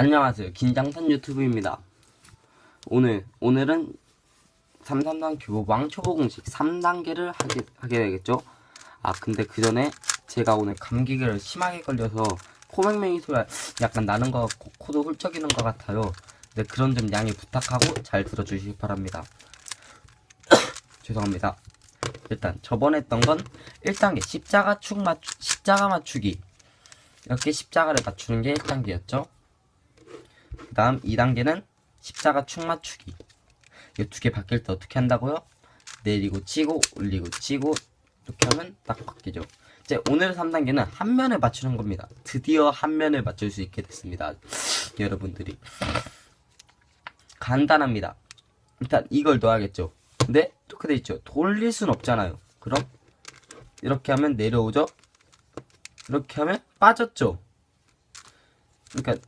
안녕하세요. 긴장탄 유튜브입니다. 오늘, 오늘은 33단 규보 왕초보 공식 3단계를 하게, 하게 되겠죠? 아, 근데 그 전에 제가 오늘 감기를 심하게 걸려서 코맹맹이 소리가 약간 나는 것 같고 코도 훌쩍이는 것 같아요. 네, 그런 점 양해 부탁하고 잘 들어주시기 바랍니다. 죄송합니다. 일단 저번에 했던 건 1단계 십자가 축 맞추, 십자가 맞추기 이렇게 십자가를 맞추는 게 1단계였죠. 그 다음 2단계는 십자가 축 맞추기 이 두 개 바뀔 때 어떻게 한다고요? 내리고 치고 올리고 치고 이렇게 하면 딱 바뀌죠. 이제 오늘 3단계는 한 면을 맞추는 겁니다. 드디어 한 면을 맞출 수 있게 됐습니다. 여러분들이 간단합니다. 일단 이걸 넣어야겠죠. 근데 이렇게 돼 있죠. 돌릴 순 없잖아요. 그럼 이렇게 하면 내려오죠. 이렇게 하면 빠졌죠. 그러니까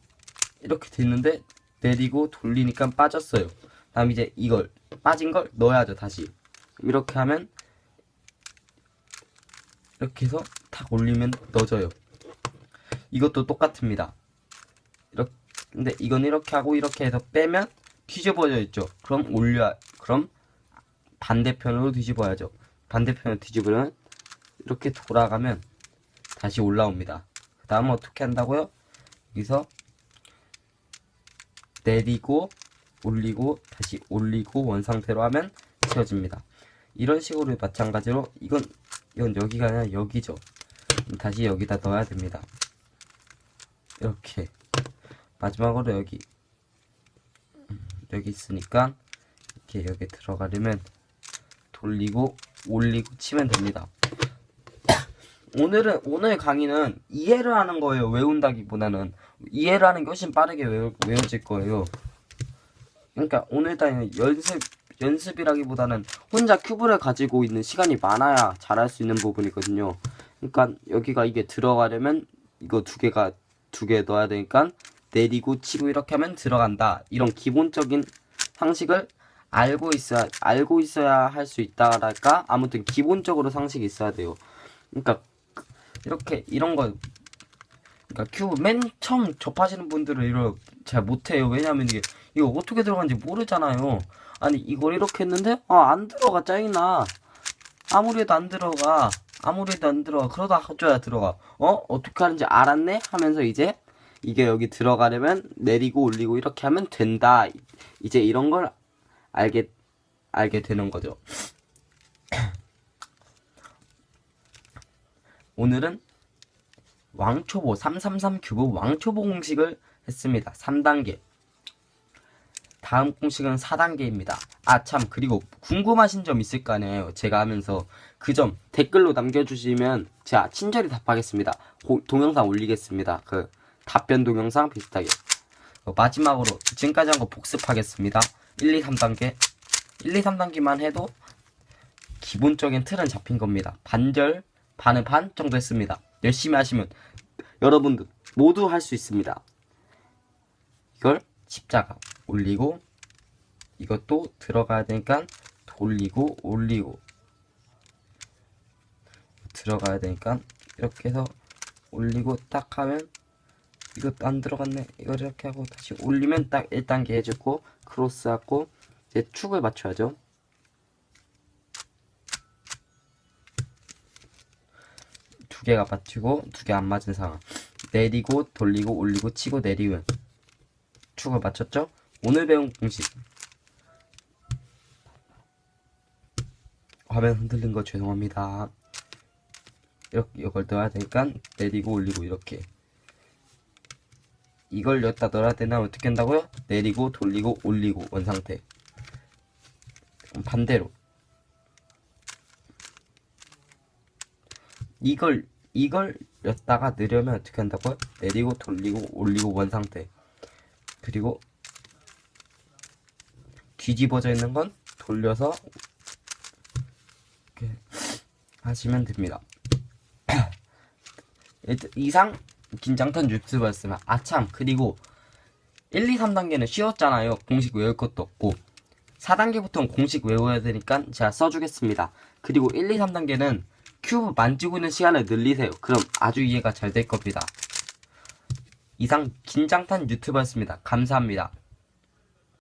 이렇게 됐는데 내리고 돌리니까 빠졌어요. 다음 이제 이걸 빠진 걸 넣어야죠. 다시 이렇게 하면 이렇게 해서 탁 올리면 넣어져요. 이것도 똑같습니다. 이렇게 근데 이건 이렇게 하고 이렇게 해서 빼면 뒤집어져 있죠. 그럼 올려 그럼 반대편으로 뒤집어야죠. 반대편으로 뒤집으면 이렇게 돌아가면 다시 올라옵니다. 그 다음 어떻게 한다고요? 여기서 내리고 올리고 다시 올리고 원상태로 하면 채워집니다. 이런 식으로 마찬가지로 이건 이건 여기가 아니라 여기죠. 다시 여기다 넣어야 됩니다. 이렇게 마지막으로 여기 음, 여기 있으니까 이렇게 여기 들어가려면 돌리고 올리고 치면 됩니다. 오늘은 오늘 강의는 이해를 하는 거예요. 외운다기보다는 이해를 하는 게 훨씬 빠르게 외워, 외워질 거예요. 그러니까 오늘 단위는 연습 연습이라기보다는 혼자 큐브를 가지고 있는 시간이 많아야 잘할 수 있는 부분이거든요. 그러니까 여기가 이게 들어가려면 이거 두 개가 두 개 넣어야 되니까 내리고 치고 이렇게 하면 들어간다. 이런 기본적인 상식을 알고 있어야 알고 있어야 할 수 있다랄까 아무튼 기본적으로 상식이 있어야 돼요. 그러니까 이렇게 이런 거 그러니까 큐브 맨 처음 접하시는 분들은 이걸 잘 못해요. 왜냐면 이게 이거 어떻게 들어가는지 모르잖아요. 아니 이걸 이렇게 했는데 아 안 들어가 짜증나. 아무리 해도 안 들어가. 아무리 해도 안 들어가. 그러다 어쩌야 들어가. 어? 어떻게 하는지 알았네? 하면서 이제 이게 여기 들어가려면 내리고 올리고 이렇게 하면 된다. 이제 이런 걸 알게 알게 되는 거죠. 오늘은 왕초보 333 큐브 왕초보 공식을 했습니다. 3단계. 다음 공식은 4단계입니다. 아, 참, 그리고 궁금하신 점 있을 거 아니에요. 제가 하면서 그 점 댓글로 남겨주시면 제가 친절히 답하겠습니다. 고- 동영상 올리겠습니다. 그 답변 동영상 비슷하게. 어, 마지막으로 지금까지 한 거 복습하겠습니다. 1, 2, 3단계. 1, 2, 3단계만 해도 기본적인 틀은 잡힌 겁니다. 반절, 반은 반 정도 했습니다. 열심히 하시면 여러분들 모두 할 수 있습니다. 이걸 십자가 올리고 이것도 들어가야 되니까 돌리고 올리고 들어가야 되니까 이렇게 해서 올리고 딱 하면 이것도 안 들어갔네 이걸 이렇게 하고 다시 올리면 딱 1단계 해주고 크로스 하고 이제 축을 맞춰야죠 두 개가 맞추고 두 개 안 맞은 상황. 내리고 돌리고 올리고 치고 내리면 축을 맞췄죠? 오늘 배운 공식. 화면 흔들린 거 죄송합니다. 이렇게 이걸 넣어야 되니까 내리고 올리고 이렇게. 이걸 여기다 넣어야 되나? 어떻게 한다고요? 내리고 돌리고 올리고 원상태. 반대로 이걸 이걸 였다가 넣으려면 어떻게 한다고요? 내리고 돌리고 올리고 원 상태 그리고 뒤집어져 있는 건 돌려서 이렇게 하시면 됩니다. 이상 긴장탄 유튜브였으면 아참 그리고 1, 2, 3단계는 쉬웠잖아요. 공식 외울 것도 없고 4단계부터는 공식 외워야 되니까 제가 써주겠습니다. 그리고 1, 2, 3단계는 큐브 만지고 있는 시간을 늘리세요. 그럼 아주 이해가 잘 될 겁니다. 이상 긴장탄 유튜버였습니다. 감사합니다.